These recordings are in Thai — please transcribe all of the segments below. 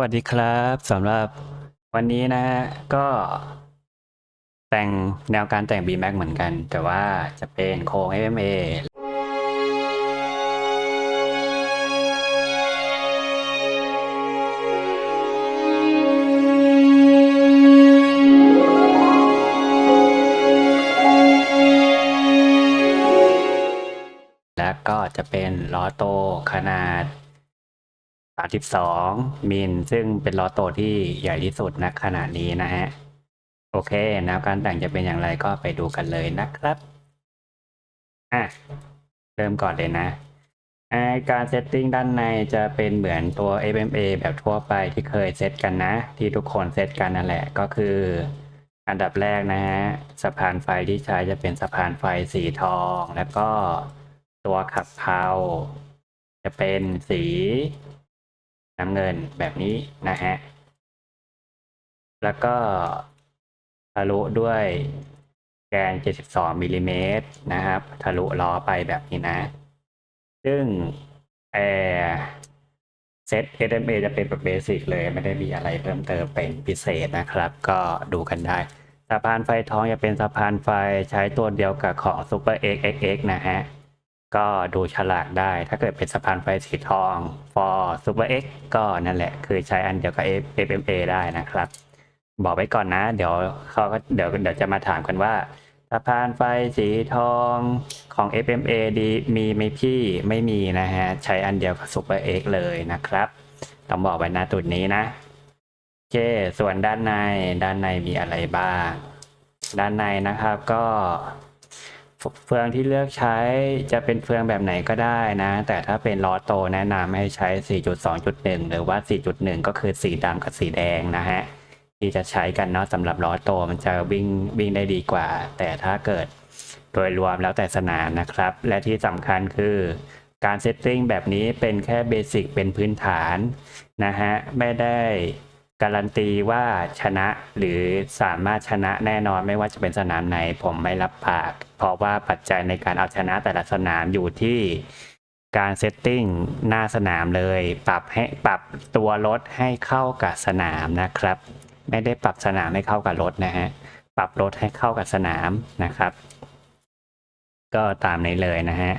วัสดีครับสำหรับวันนี้นะฮะก็แต่งแนวการแต่ง B-Max เหมือนกัน แต่ว่าจะเป็นโครง FMA แล้วก็จะเป็นล้อโตขนาด 32มิลซึ่งเป็นล้อโตที่ใหญ่ที่สุดณขณะนี้นะฮะ โอเคนวการแต่งจะเป็นอย่างไรก็ไปดูกันเลยนะครับ อะ เริ่มก่อนเลยนะการเซตติ้งด้านในจะเป็นเหมือนตัว FMA แบบทั่วไปที่เคยเซตกันนะ ที่ทุกคนเซตกันนั่นแหละก็คือ อันดับแรกนะฮะสะพานไฟที่ใช้จะเป็นสะพานไฟสีทอง แล้วก็ตัวขับเพลาจะเป็นสี น้ำเงินแบบนี้นะฮะ แล้วก็ทะลุด้วยแกน 72มิลลิเมตรนะครับ ทะลุล้อไปแบบนี้นะ ซึ่งเออเซต SMA จะเป็นแบบเบสิกเลย ไม่ได้มีอะไรเพิ่มเติมเป็นพิเศษนะครับ ก็ดูกันได้ สะพานไฟท้องจะเป็นสะพานไฟใช้ตัวเดียวกับของ Super XXX นะฮะ ก็ดูฉลากได้ ถ้าเกิดเป็นสะพานไฟสีทอง for Super X ก็นั่นแหละ คือใช้อันเดียวกับ FMA ได้นะครับ บอกไว้ก่อนนะ เดี๋ยวเขาก็เดี๋ยวเดี๋ยวจะมาถามกันว่าสะพานไฟสีทองของ FMA ดีมีไหมพี่ไม่มีนะฮะ ใช้อันเดียวกับ Super X เลยนะครับ ต้องบอกไว้นะตุดนี้นะโอเค ส่วนด้านในด้านในมีอะไรบ้าง ด้านในนะครับก็ เฟืองที่เลือกใช้จะเป็นเฟืองแบบไหนก็ได้นะ แต่ถ้าเป็นล้อโตแนะนำให้ใช้ 4.2.1 หรือว่า 4.1 ก็คือสีดำกับสีแดงนะฮะ ที่จะใช้กันเนาะสำหรับล้อโตมันจะวิ่งวิ่งได้ดีกว่า แต่ถ้าเกิดโดยรวมแล้วแต่สนามนะครับ และที่สำคัญคือการเซตติ้งแบบนี้เป็นแค่เบสิกเป็นพื้นฐานนะฮะ ไม่ได้ การันตีว่าชนะหรือสามารถชนะแน่นอนไม่ว่าจะเป็นสนามไหนผมไม่รับปาก เพราะว่าปัจจัยในการเอาชนะแต่ละสนามอยู่ที่การเซตติ้งหน้าสนามเลย ปรับให้ปรับตัวรถให้เข้ากับสนามนะครับ ไม่ได้ปรับสนามให้เข้ากับรถนะฮะปรับรถให้เข้ากับสนามนะครับ ก็ตามนี้เลยนะฮะ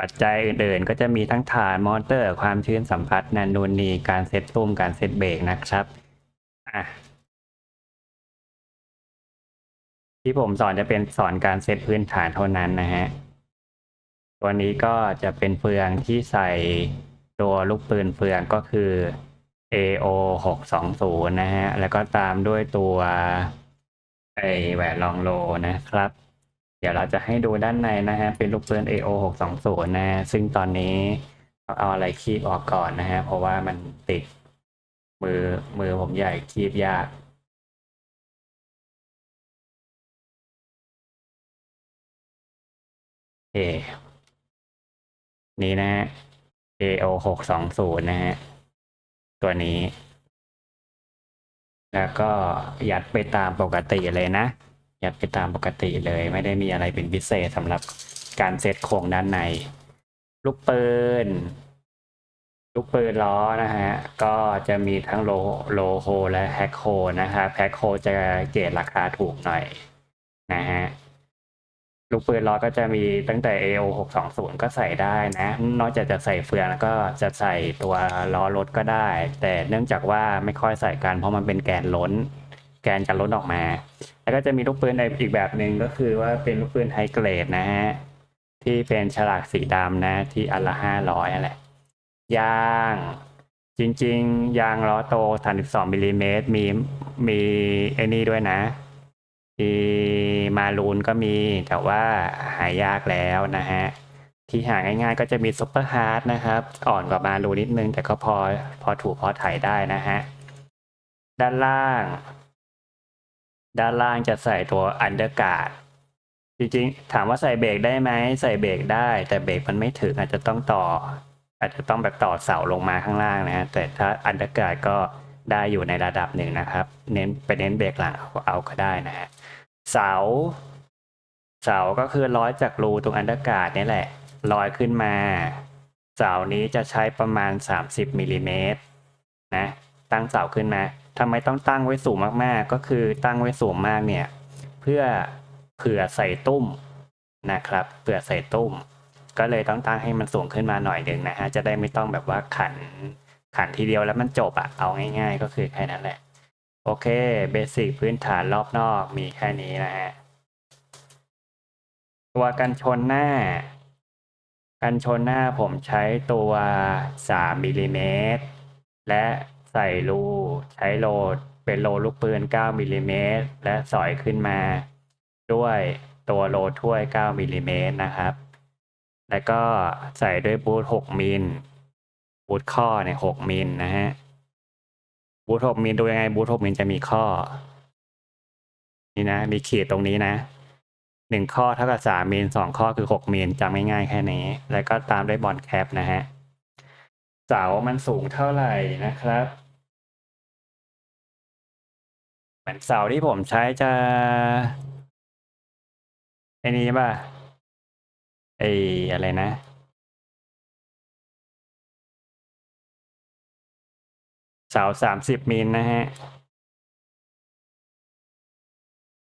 ปัจจัยอื่นๆ ก็จะมีทั้งฐานมอเตอร์ ความชื้นสัมผัสนันนูนีการเซตตุ้มการเซตเบรกนะครับอะที่ผมสอนจะเป็นสอนการเซตพื้นฐานเท่านั้นนะฮะ ตัวนี้ก็จะเป็นเฟืองที่ใส่ตัวลูกปืนเฟืองก็คือ AO หกสองศูนย์นะฮะ แล้วก็ตามด้วยตัวไอแหวนรองโลนะครับ ดี๋ยวเราจะให้ดูด้านในนะฮะ เป็นลูกปืน AO หกสองศูนย์นะซึ่งตอนนี้เอาเอาอะไรคีบออกก่อนนะฮะ เพราะว่ามันติดมือมือผมใหญ่คีบยากโอนี่นะฮะ AO หกสองศูนย์นะฮะ ตัวนี้ แล้วก็ยัดไปตามปกติเลยนะ ยัดไปตามปกติเลยไม่ได้มีอะไรเป็นพิเศษสำหรับการเซตโครงด้านใน ลูกปืน ลูกปืนล้อนะฮะ ก็จะมีทั้งโลโลโฮและแฮกโฮนะครับแฮกโฮจะเกรดราคาถูกหน่อยนะฮะลูกปืนล้อก็จะมีตั้งแต่ AO 620 ก็ใส่ได้นะ นอกจากจะใส่เฟืองแล้วก็จะใส่ตัวล้อรถก็ได้ แต่เนื่องจากว่าไม่ค่อยใส่กันเพราะมันเป็นแกนล้น แกนจะล้นออกมา แล้วก็จะมีลูกปืนอีกแบบหนึ่งก็คือว่าเป็นลูกปืนไฮเกรดนะฮะ ที่เป็นฉลากสีดำนะ ที่อันละห้าร้อยอะไรยางจริง ๆ ยางล้อโต 32มิลลิเมตรมีมีไอ้นี่ด้วยนะมีมารูนก็มีแต่ว่าหายากแล้วนะฮะ ที่หาง่ายๆก็จะมีซุปเปอร์ฮาร์ดนะครับ อ่อนกว่ามารูนนิดนึง แต่ก็พอพอถูกพอถ่ายได้นะฮะ ด้านล่าง ด้านล่างจะใส่ตัวอันเดอร์การ์ดจริงๆ ถามว่าใส่เบรกได้ไหมใส่เบรกได้ แต่เบรกมันไม่ถึงอาจจะต้องต่อ อาจจะต้องแบบต่อเสาลงมาข้างล่างนะฮะแต่ถ้าอันเดอร์การ์ดก็ได้อยู่ในระดับหนึ่งนะครับ เน้นไปเน้นเบรกหลังเอาก็ได้นะฮะเสา เสาก็คือร้อยจากรูตรงอันเดอร์การ์ดนี่แหละร้อยขึ้นมา เสานี้จะใช้ประมาณ 30มิลลิเมตรนะตั้งเสาขึ้นมา ทำไมต้องตั้งไว้สูงมากๆ ก็คือตั้งไว้สูงมากเนี่ย เพื่อเผื่อใส่ตุ้มนะครับเผื่อใส่ตุ้ม ก็เลยต้องตั้งให้มันสูงขึ้นมาหน่อยหนึ่งนะฮะจะได้ไม่ต้องแบบว่าขันขันทีเดียวแล้วมันจบอะเอาง่าย ๆ ก็คือแค่นั้นแหละ โอเคเบสิกพื้นฐานรอบนอกมีแค่นี้นะฮะตัวกันชนหน้า กันชนหน้าผมใช้ตัว 3มิลลิเมตรและ ใส่รูใช้โลดเป็นโลลูกปืน 9มิลลิเมตรและสอยขึ้นมา ด้วยตัวโลถ้วย 9มิลลิเมตรนะครับ แล้วก็ใส่ด้วยบูท6มิลบูทข้อเนี่ย6มิลนะฮะบูท6มิลดูยังไงบูท6มิลจะมีข้อ นี่นะ มีขีดตรงนี้นะหนึ่งข้อเท่ากับสามมิลสองข้อคือหกมิลจำง่ายๆแค่นี้ แล้วก็ตามด้วยบอลแคปนะฮะ เสามันสูงเท่าไหร่นะครับ เหมือนเสาที่ผมใช้จะไอ้นี้ป่ะไอ้อะไรนะเสาสามสิบมิลนะฮะ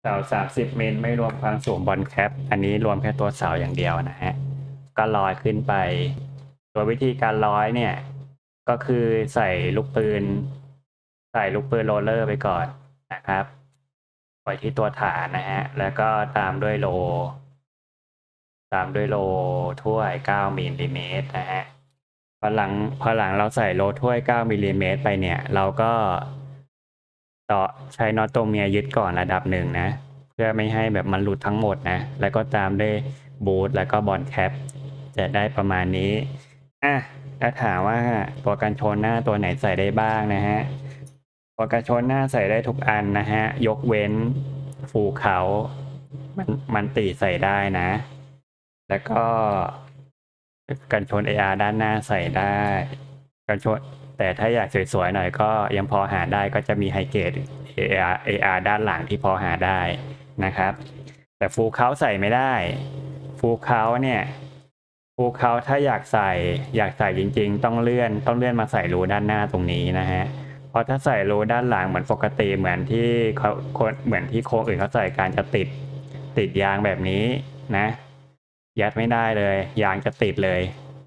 เสาสามสิบมิลไม่รวมความสูงบอลแคป อันนี้รวมแค่ตัวเสาอย่างเดียวนะฮะ ก็ลอยขึ้นไป ตัววิธีการร้อยเนี่ย ก็คือใส่ลูกปืน ใส่ลูกปืนโรลเลอร์ไปก่อน นะครับไว้ที่ตัวฐานนะฮะ แล้วก็ตามด้วยโล ตามด้วยโลถ้วย 9มิลลิเมตรนะฮะ พอหลังพอหลังเราใส่โลถ้วย 9มิลลิเมตรไปเนี่ย เราก็ต่อใช้น็อตตัวเมียยึดก่อนระดับหนึ่งนะ เพื่อไม่ให้แบบมันหลุดทั้งหมดนะ แล้วก็ตามด้วยบูทแล้วก็บอลแคปจะได้ประมาณนี้อะแล้วถามว่าตัวกันชนหน้าตัวไหนใส่ได้บ้างนะฮะ ตัวกันชนหน้าใส่ได้ทุกอันนะฮะ ยกเว้นฟูเขามันมันตีใส่ได้นะ แล้วก็กันชน AR ด้านหน้าใส่ได้ กันชน แต่ถ้าอยากสวยๆหน่อยก็ยังพอหาได้ก็จะมีไฮเกรด AR AR ด้านหลังที่พอหาได้นะครับ แต่ฟูเขาใส่ไม่ได้ ฟูเขาเนี่ยฟูเขาถ้าอยากใส่อยากใส่จริง ๆ ต้องเลื่อนต้องเลื่อนมาใส่รูด้านหน้าตรงนี้นะฮะ เพราะถ้าใส่รูด้านหลังเหมือนปกติเหมือนที่เขาคนเหมือนที่โค้งอื่นเขาใส่การจะติดติดยางแบบนี้นะ ยัดไม่ได้เลย ยางจะติดเลย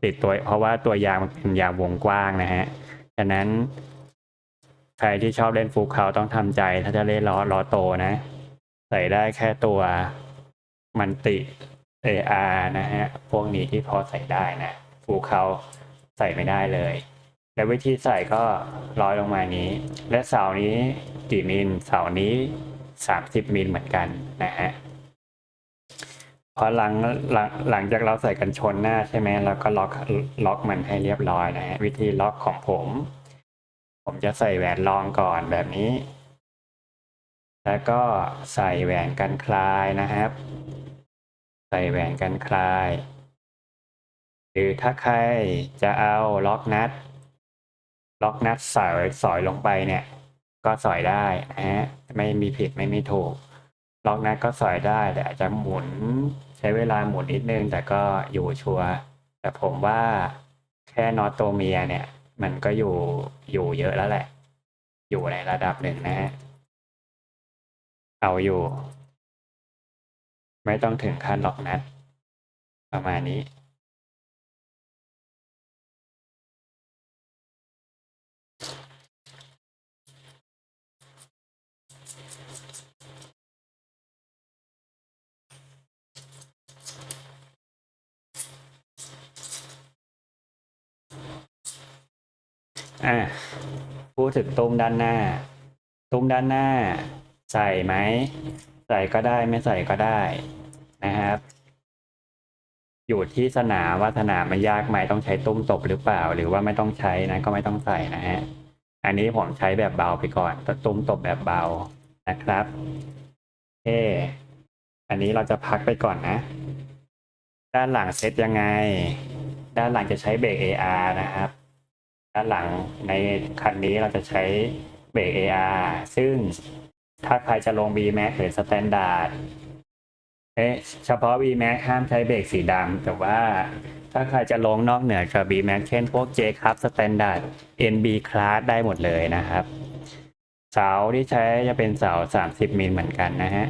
ติดตัว เพราะว่าตัวยางมันเป็นยางวงกว้างนะฮะฉะนั้น ใครที่ชอบเล่นฟูเขาต้องทำใจถ้าจะเล่นล้อล้อโตนะ ใส่ได้แค่ตัวมันติ AR นะฮะ พวกนี้ที่พอใส่ได้นะฟูเขาใส่ไม่ได้เลย และวิธีใส่ก็ร้อยลงมานี้ และเสานี้กี่มิลเสานี้สามสิบมิลเหมือนกันนะฮะพอหลังหลังหลังจากเราใส่กันชนหน้าใช่ไหมแล้วก็ล็อกล็อกมันให้เรียบร้อยนะฮะวิธีล็อกของผม ผมจะใส่แหวนรองก่อนแบบนี้ แล้วก็ใส่แหวนกันคลายนะครับ ใส่แหวนกันคลาย หรือถ้าใครจะเอาล็อกนัด ล็อกนัดสอยสอยลงไปเนี่ย ก็สอยได้นะฮะไม่มีผิดไม่มีถูก ล็อกนัดก็สอยได้แต่อาจจะหมุนใช้เวลาหมุนนิดนึงแต่ก็อยู่ชัวร์แต่ผมว่าแค่นอตโตเมียเนี่ย มันก็อยู่อยู่เยอะแล้วแหละ อยู่ในระดับหนึ่งนะฮะเอาอยู่ ไม่ต้องถึงขั้นล็อกนัดประมาณนี้ อะพูดถึงตุ้มด้านหน้า ตุ้มด้านหน้า ใส่ไหม ใส่ก็ได้ไม่ใส่ก็ได้นะครับ อยู่ที่สนามว่าสนามมันยากไหมต้องใช้ตุ้มตบหรือเปล่า หรือว่าไม่ต้องใช้นะ ก็ไม่ต้องใส่นะฮะอันนี้ผมใช้แบบเบาไปก่อนตุ้มตบแบบเบานะครับเออันนี้เราจะพักไปก่อนนะ ด้านหลังเซตยังไง ด้านหลังจะใช้เบรก AR นะครับ ด้านหลังในคันนี้เราจะใช้เบรก AR ซึ่งถ้าใครจะลง B Max หรือ Standard เอ๊ะเฉพาะ VMAX ห้ามใช้เบรกสีดำแต่ว่าถ้าใครจะลงนอกเหนือจาก VMAX เช่นพวก J ครับ Standard NB Class ได้หมดเลยนะครับ เสาที่ใช้จะเป็นเสา 30 มิลเหมือนกันนะฮะ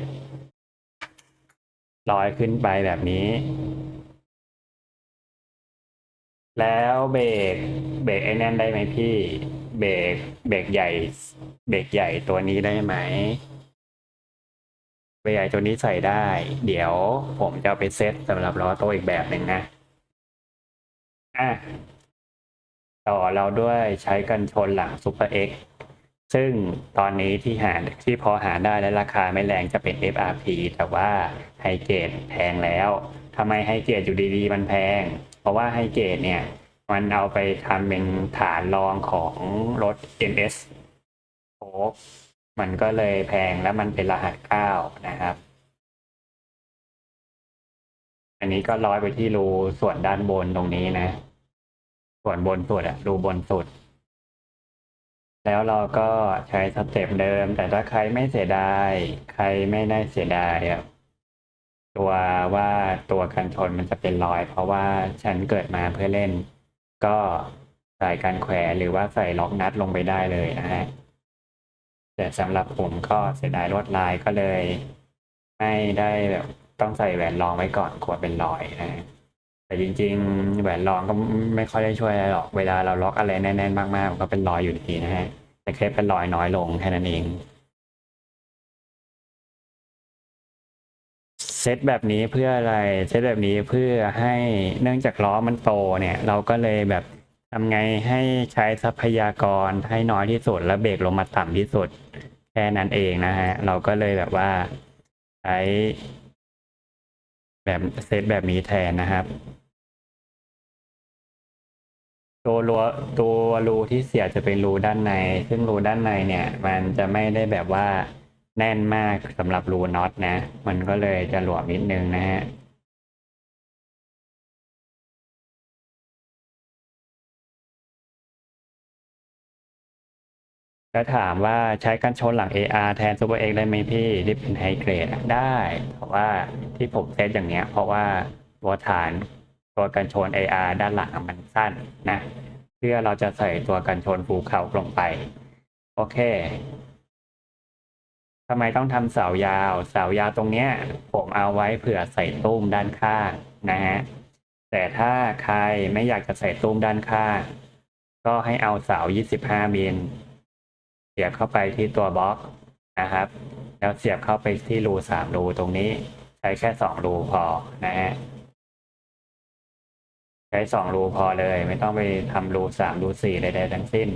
ลอยขึ้นไปแบบนี้ แล้วเบรก เบรกไอ้นั่นได้ไหมพี่เบรกเบรกใหญ่ เบรกใหญ่ตัวนี้ได้ไหมเบรกใหญ่ตัวนี้ใส่ได้ เดี๋ยวผมจะไปเซตสำหรับล้อโตอีกแบบหนึ่งนะอะต่อเราด้วยใช้กันชนหลัง Super X ซึ่งตอนนี้ที่หาที่พอหาได้และราคาไม่แรงจะเป็น FRP แต่ว่าไฮเกรดแพงแล้วทำไมไฮเกรดอยู่ดีๆมันแพง เพราะว่าไฮเกรดเนี่ย มันเอาไปทำเป็นฐานรองของรถ NS โอ้มันก็เลยแพงแล้วมันเป็นรหัสเก้านะครับ อันนี้ก็ร้อยไปที่รูส่วนด้านบนตรงนี้นะ ส่วนบนสุดอะรูบนสุด แล้วเราก็ใช้สเต็ปเดิม แต่ถ้าใครไม่เสียดาย ใครไม่ได้เสียดายอะตัวว่าตัวกันชนมันจะเป็นรอย เพราะว่าฉันเกิดมาเพื่อเล่น ก็ใส่กันแขวนหรือว่าใส่ล็อกนัดลงไปได้เลยนะฮะแต่สำหรับผมก็เสียดายลวดลายก็เลย ไม่ได้แบบต้องใส่แหวนรองไว้ก่อนกลัวเป็นรอยนะฮะแต่จริง ๆ แหวนรองก็ไม่ค่อยได้ช่วยอะไรหรอกเวลาเราล็อกอะไรแน่นๆมากๆก็เป็นรอยอยู่ดีนะฮะแต่แค่เป็นรอยน้อยลงแค่นั้นเอง เซตแบบนี้เพื่ออะไรเซตแบบนี้เพื่อให้เนื่องจากล้อมันโตเนี่ย เราก็เลยแบบทำไงให้ใช้ทรัพยากรให้น้อยที่สุด แล้วเบรกลงมาต่ำที่สุดแค่นั้นเองนะฮะ เราก็เลยแบบว่าใช้แบบเซตแบบนี้แทนนะครับ ตัวรูตัวรูที่เสียจะเป็นรูด้านใน ซึ่งรูด้านในเนี่ย มันจะไม่ได้แบบว่า แน่นมากสำหรับรูน็อตนะ มันก็เลยจะหลวมนิดนึงนะฮะแล้วถามว่าใช้กันชนหลัง AR แทน Super X ได้ไหมพี่ที่เป็นไฮเกรดได้เพราะว่าที่ผมเซตอย่างเนี้ย เพราะว่าตัวฐานตัวกันชน AR ด้านหลังมันสั้นนะ เพื่อเราจะใส่ตัวกันชนภูเขาลงไป โอเคำไมต้องทำเสายาว เสายาวตรงเนี้ย ผมเอาไว้เผื่อใส่ตุ้มด้านข้างนะฮะ แต่ถ้าใครไม่อยากจะใส่ตุ้มด้านข้าง ก็ให้เอาเสา 25 มิลเสียบเข้าไปที่ตัวบล็อกนะครับ แล้วเสียบเข้าไปที่รูสามรูตรงนี้ ใช้แค่สองรูพอนะฮะใช้สองรูพอเลย ไม่ต้องไปทำรูสามรูสี่ใดๆทั้งสิ้น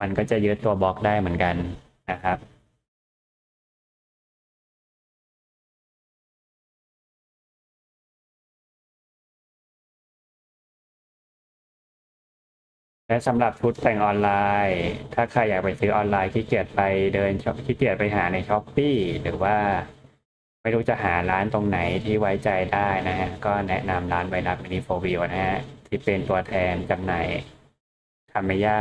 มันก็จะยึดตัวบล็อกได้เหมือนกันนะครับ และสำหรับชุดแต่งออนไลน์ ถ้าใครอยากไปซื้อออนไลน์ขี้เกียจไปเดินช็อปขี้เกียจไปหาในช้อปปี้หรือว่า ไม่รู้จะหาร้านตรงไหนที่ไว้ใจได้นะฮะ ก็แนะนำร้านไวรัสมินิโฟวิวนะฮะ ที่เป็นตัวแทนจำหน่ายทามิยา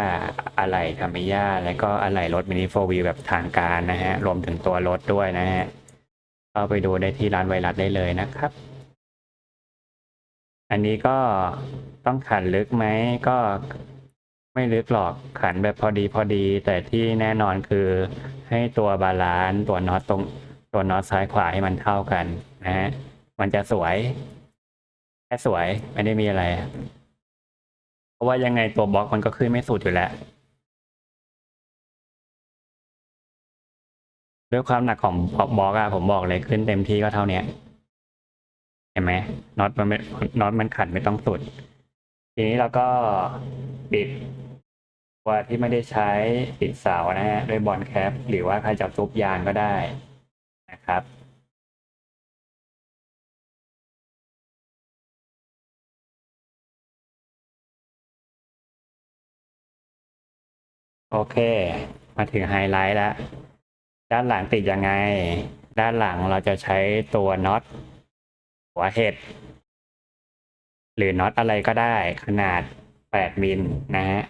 อะไหล่ทามิยาแล้วก็อะไหล่รถมินิโฟวิวแบบทางการนะฮะ รวมถึงตัวรถด้วยนะฮะเข้าไปดูได้ที่ร้านไวรัสได้เลยนะครับ อันนี้ก็ต้องขันลึกไหมก็ ไม่ลึกหรอกขันแบบพอดีพอดี แต่ที่แน่นอนคือ ให้ตัวบาลานซ์ตัวน็อตตรงตัวน็อตซ้ายขวาให้มันเท่ากันนะฮะมันจะสวยแค่สวยไม่ได้มีอะไร เพราะว่ายังไงตัวบล็อกมันก็ขึ้นไม่สุดอยู่แล้วด้วยความหนักของบล็อกอะผมบอกเลยขึ้นเต็มที่ก็เท่าเนี้ยเห็นไหมน็อตมันไม่น็อตมันขันไม่ต้องสุด ทีนี้เราก็ปิด ตัวที่ไม่ได้ใช้ปิดเสานะฮะด้วยบอลแคป หรือว่าใครจับซุปยางก็ได้นะครับโอเค มาถึงไฮไลท์แล้ว ด้านหลังติดยังไง ด้านหลังเราจะใช้ตัวน็อตหัวเห็ด หรือน็อตอะไรก็ได้ขนาด 8 มิลนะฮะ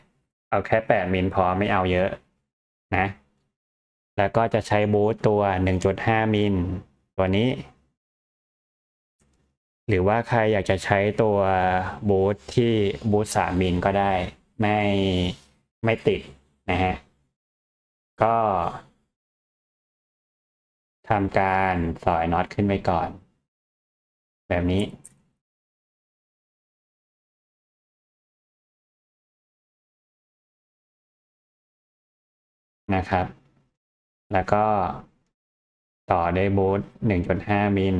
เอาแค่ 8 มิลพอไม่เอาเยอะนะ แล้วก็จะใช้บูทตัว 1.5 มิลตัวนี้ หรือว่าใครอยากจะใช้ตัวบูทที่บูทสามมิลก็ได้ ไม่ไม่ติดนะฮะ ก็ทำการสอยน็อตขึ้นไปก่อน แบบนี้ นะครับ แล้วก็ต่อด้วยบูท1.5 มิล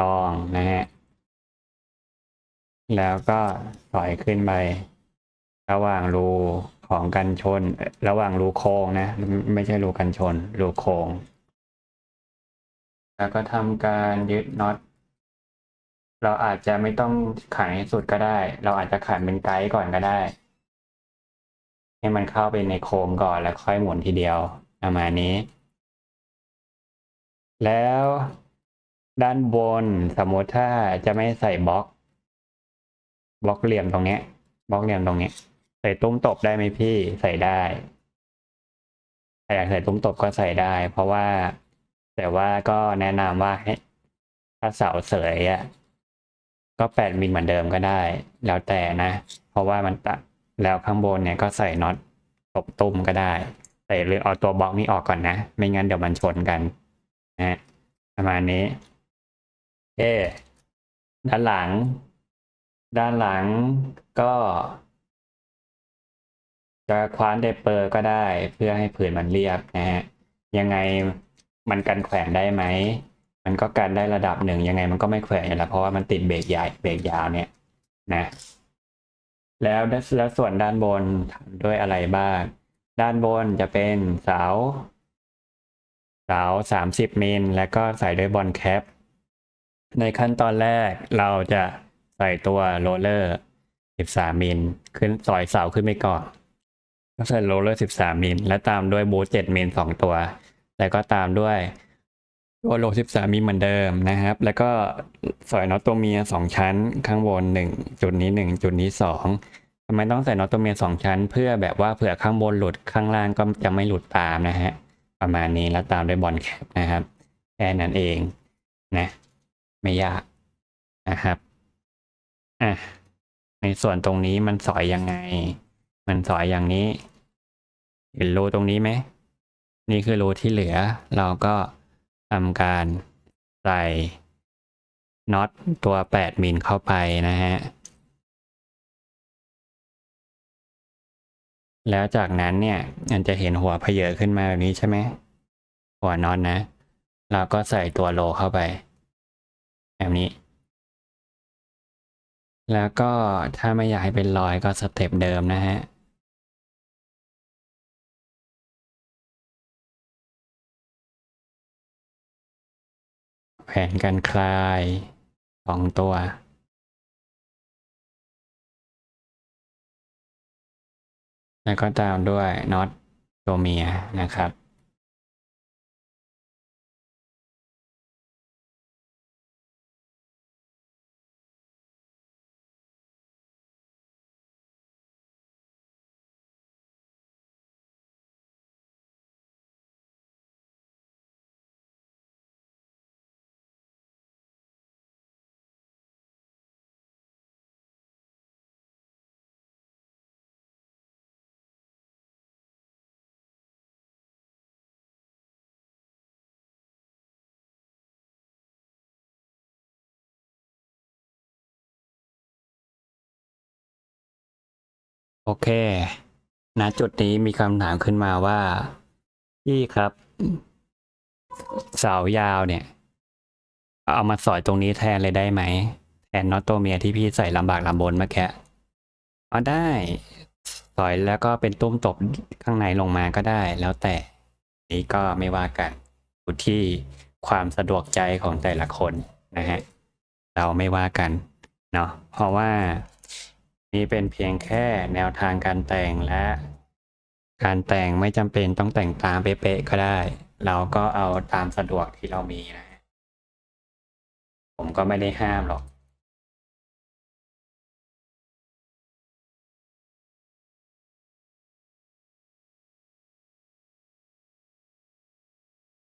ลองนะฮะ แล้วก็สอยขึ้นไประหว่างรูของกันชน ระหว่างรูโค้งนะ ไม่ใช่รูกันชน รูโค้ง แล้วก็ทำการยึดน็อต เราอาจจะไม่ต้องขันให้สุดก็ได้ เราอาจจะขันเป็นไกด์ก่อนก็ได้ ให้มันเข้าไปในโครงก่อนแล้วค่อยหมุนทีเดียวประมาณนี้ แล้วด้านบนสมมติถ้าจะไม่ใส่บล็อก บล็อกเหลี่ยมตรงนี้บล็อกเหลี่ยมตรงนี้ ใส่ตุ้มตบได้ไหมพี่ใส่ได้ใครอยากใส่ตุ้มตบก็ใส่ได้ เพราะว่าแต่ว่าก็แนะนำว่าให้ถ้าเสาเสยอะก็แปดมิลเหมือนเดิมก็ได้ แล้วแต่นะ เพราะว่ามันตัด แล้วข้างบนเนี่ยก็ใส่น็อตตบตุ้มก็ได้ แต่หรือเอาตัวบล็อกนี้ออกก่อนนะ ไม่งั้นเดี๋ยวมันชนกันนะประมาณนี้เอด้านหลัง ด้านหลังก็จะคว้านเดเปอร์ก็ได้เพื่อให้ผืนมันเรียบนะฮะยังไงมันกันแขวนได้ไหม มันก็กันได้ระดับหนึ่งยังไงมันก็ไม่แขวนอยู่แล้วเพราะว่ามันติดเบรกใหญ่เบรกยาวเนี่ยนะ แล้วแล้วส่วนด้านบนทำด้วยอะไรบ้าง ด้านบนจะเป็นเสา เสาสามสิบมิล แล้วก็ใส่ด้วยบอลแคป ในขั้นตอนแรกเราจะใส่ตัวโรลเลอร์สิบสามมิล ขึ้นสอยเสาขึ้นไปก่อนก็ใส่โรลเลอร์ 13 มิล และตามด้วยบูท7มิล 2 ตัว แล้วก็ตามด้วย ตัวโล13มิลเหมือนเดิมนะครับ แล้วก็สอยน็อตตัวเมีย 2 ชั้น ข้างบน 1 จุดนี้ 1 จุดนี้ 2ทำไมต้องใส่น็อตตัวเมีย 2 ชั้น เพื่อแบบว่าเผื่อข้างบนหลุดข้างล่างก็จะไม่หลุดตามนะฮะ ประมาณนี้แล้วตามด้วยบอลแคปนะครับแค่นั้นเองนะ ไม่ยากนะครับอะในส่วนตรงนี้มันสอยยังไง มันสอยอย่างนี้ เห็นรูตรงนี้ไหม นี่คือรูที่เหลือ เราก็ ทำการใส่น็อตตัว 8 มิลเข้าไปนะฮะ แล้วจากนั้นเนี่ยมันจะเห็นหัวเพเยอขึ้นมาแบบนี้ใช่ไหม หัวน็อตนะ เราก็ใส่ตัวโลเข้าไป แบบนี้ แล้วก็ถ้าไม่อยากให้เป็นรอยก็สเต็ปเดิมนะฮะ แผนการคลายสองตัว แล้วก็ตามด้วยน็อตตัวเมียนะครับ โอเค ณ จุดนี้มีคำถามขึ้นมาว่า พี่ครับ เสายาวเนี่ย เอามาสอยตรงนี้แทนเลยได้ไหม แทนน็อตตัวเมียที่พี่ใส่ลำบากลำบนเมื่อกี้อ๋อได้ สอยแล้วก็เป็นตุ้มตบข้างในลงมาก็ได้ แล้วแต่ นี้ก็ไม่ว่ากันอยู่ที่ความสะดวกใจของแต่ละคนนะฮะ เราไม่ว่ากัน เนาะ เพราะว่า นี่เป็นเพียงแค่แนวทางการแต่งและ การแต่งไม่จำเป็นต้องแต่งตามเป๊ะๆก็ได้ เราก็เอาตามสะดวกที่เรามีนะ ผมก็ไม่ได้ห้ามหรอก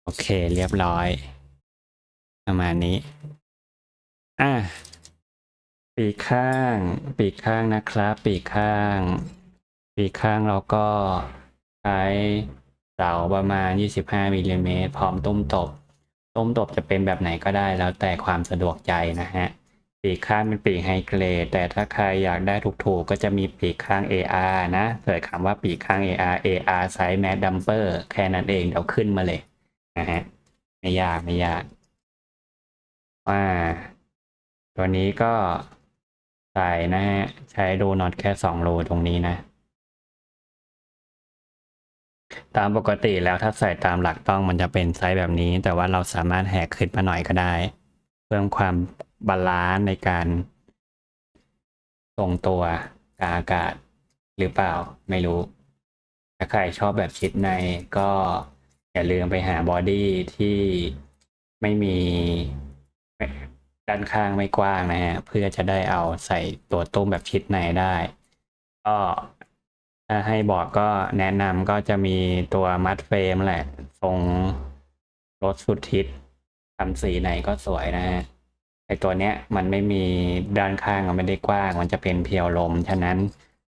โอเคเรียบร้อย ประมาณนี้ อะ ปีกข้าง ปีกข้างนะครับ ปีกข้าง ปีกข้างเราก็ใช้เสาประมาณ 25มิลลิเมตรพร้อมตุ้มตบตุ้มตบจะเป็นแบบไหนก็ได้แล้วแต่ความสะดวกใจนะฮะ ปีกข้างเป็นปีกไฮเกรด แต่ถ้าใครอยากได้ถูกๆ ก็จะมีปีกข้าง AR นะเสิร์ชคำว่าปีกข้าง AR AR ไซส์แมสดัมเปอร์แค่นั้นเองเดี๋ยวขึ้นมาเลยนะฮะไม่ยากไม่ยากว่าตัวนี้ก็ ใส่นะฮะ ใช้รูน็อตแค่สองรูตรงนี้นะ ตามปกติแล้วถ้าใส่ตามหลักต้องมันจะเป็นไซส์แบบนี้ แต่ว่าเราสามารถแหกขึ้นมาหน่อยก็ได้ เพิ่มความบาลานซ์ในการทรงตัวกาอากาศหรือเปล่าไม่รู้ ถ้าใครชอบแบบชิดในก็อย่าลืมไปหาบอดี้ที่ไม่มี ด้านข้างไม่กว้างนะฮะเพื่อจะได้เอาใส่ตัวตุ้มแบบชิดในได้ ก็ถ้าให้บอกก็แนะนำก็จะมีตัวมัดเฟรมแหละทรงรถสุดทิศทำสีไหนก็สวยนะฮะไอตัวเนี้ยมันไม่มีด้านข้างมันไม่ได้กว้าง มันจะเป็นเพียวลม ฉะนั้น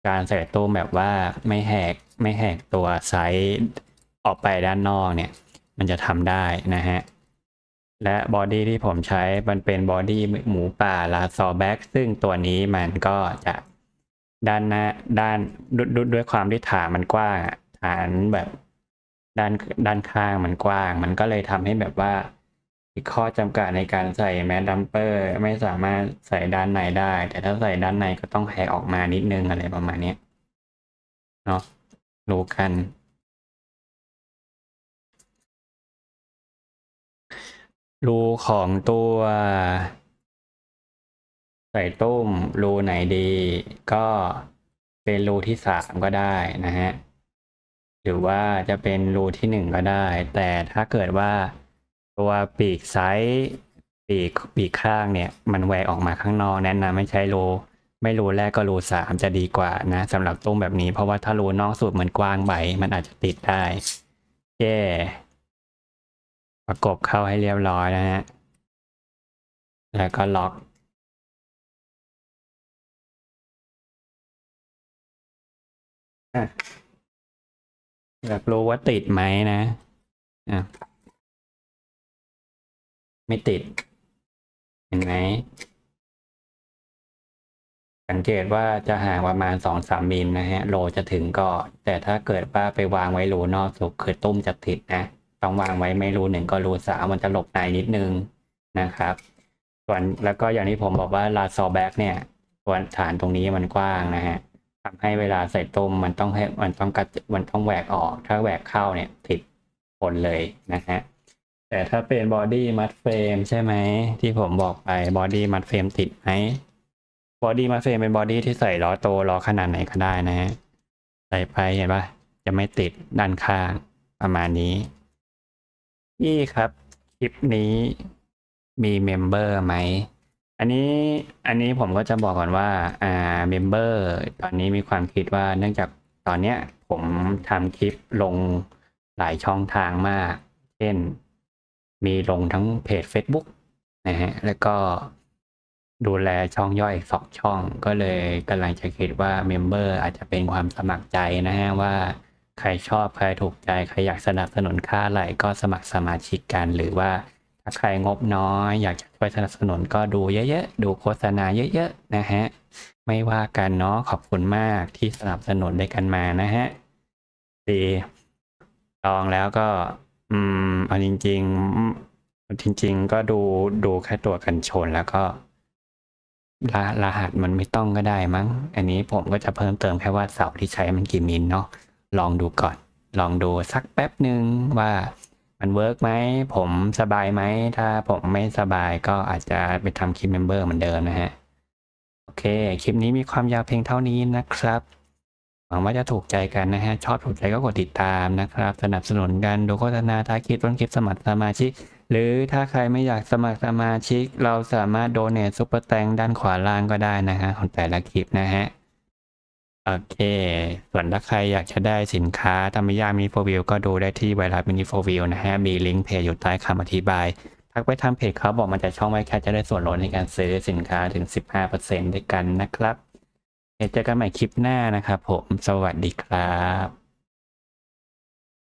การใส่ตู้มแบบว่าไม่แหกไม่แหกตัวไซส์ออกไปด้านนอกเนี่ย มันจะทำได้นะฮะ และบอดี้ที่ผมใช้มันเป็นบอดี้หมูป่าลาซอแบ็กซึ่งตัวนี้มันก็จะด้านหน้าด้านดดด้วยความที่ฐานมันกว้างฐานแบบด้านด้านข้างมันกว้าง มันก็เลยทำให้แบบว่าข้อจำกัดในการใส่แมสดัมเปอร์ ไม่สามารถใส่ด้านในได้ แต่ถ้าใส่ด้านในก็ต้องแหกออกมานิดนึงอะไรประมาณเนี้ยเนาะรู้กัน รูของตัว ใส่ตุ้มรูไหนดี ก็เป็นรูที่สามก็ได้นะฮะหรือว่าจะเป็นรูที่หนึ่งก็ได้ แต่ถ้าเกิดว่าตัวปีกไซส์ปีกปีกข้างเนี่ย มันแหวกออกมาข้างนอกแนะนำไม่ใช้รูไม่รูแรกก็รูสามจะดีกว่านะสำหรับตุ้มแบบนี้เพราะว่าถ้ารูนอกสุดเหมันกว้างไปมันอาจจะติดได้แย่ ประกบเข้าให้เรียบร้อยนะฮะ แล้วก็ล็อก อยากรู้ว่าติดไหมนะอะไม่ติด เห็นไหม สังเกตว่าจะห่างประมาณสองสามมิลนะฮะ โลจะถึงก่อน แต่ถ้าเกิดว่าไปวางไว้รูนอกสุดคือตุ้มจะติดนะ ต้องวางไว้ไม่รูหนึ่งก็รูสามมันจะหลบในนิดนึงนะครับ ส่วนแล้วก็อย่างที่ผมบอกว่าลาซอแบ็กเนี่ยส่วนฐานตรงนี้มันกว้างนะฮะทำให้เวลาใส่ต้มมันต้องให้มันต้องกัดมันต้องแหวกออก ถ้าแหวกเข้าเนี่ยติดผลเลยนะฮะแต่ถ้าเป็นบอดี้มัดเฟรมใช่ไหมที่ผมบอกไปบอดี้มัดเฟรมติดไหมบอดี้มัดเฟรมเป็นบอดี้ที่ใส่ล้อโตล้อขนาดไหนก็ได้นะฮะใส่ไปเห็นปะจะไม่ติดด้านข้างประมาณนี้ นี่ครับคลิปนี้มีเมมเบอร์ไหม อันนี้อันนี้ผมก็จะบอกก่อนว่าอ่าเมมเบอร์ตอนนี้มีความคิดว่าเนื่องจากตอนเนี้ยผมทำคลิปลงหลายช่องทางมาก เช่น มีลงทั้งเพจ Facebook นะฮะแล้วก็ดูแลช่องย่อยสองช่อง ก็เลยกำลังจะคิดว่าเมมเบอร์อาจจะเป็นความสมัครใจนะฮะว่า ใครชอบใครถูกใจ ใครอยากสนับสนุนค่าอะไรก็สมัครสมาชิกกันหรือว่าถ้าใครงบน้อย อยากจะช่วยสนับสนุนก็ดูเยอะๆ ดูโฆษณาเยอะๆ นะฮะ ไม่ว่ากันเนาะขอบคุณมากที่สนับสนุนด้วยกันมานะฮะดีลองแล้วก็ อืมเอาจริง ๆ จริง ๆ ก็ดูดูแค่ตัวกันชนแล้วก็รรหัสมันไม่ต้องก็ได้มั้ง อันนี้ผมก็จะเพิ่มเติมแค่ว่าเสาที่ใช้มันกี่มิลเนาะ ลองดูก่อน ลองดูสักแป๊บหนึ่งว่ามันเวิร์กไหม ผมสบายไหม ถ้าผมไม่สบายก็อาจจะไปทำคลิปเมมเบอร์เหมือนเดิมนะฮะ โอเค คลิปนี้มีความยาวเพียงเท่านี้นะครับ หวังว่าจะถูกใจกันนะฮะ ชอบถูกใจก็กดติดตามนะครับ สนับสนุนกันดูโฆษณาท้ายคลิปต้นคลิปสมัครสมาชิก หรือถ้าใครไม่อยากสมัครสมาชิก เราสามารถโดเนทซุปเปอร์แตงด้านขวาล่างก็ได้นะฮะของแต่ละคลิปนะฮะ โอเค ส่วนถ้าใครอยากจะได้สินค้าธรรมยามินิโฟวิวก็ดูได้ที่ไวรัสมินิโฟวิวนะฮะ มีลิงก์เพจอยู่ใต้คำอธิบาย ทักไปทางเพจเขาบอกมันจะช่องไวแค่จะได้ส่วนลดในการซื้อสินค้าถึง 15%ด้วยกันนะครับ เจอกันใหม่คลิปหน้านะครับผม สวัสดีครับ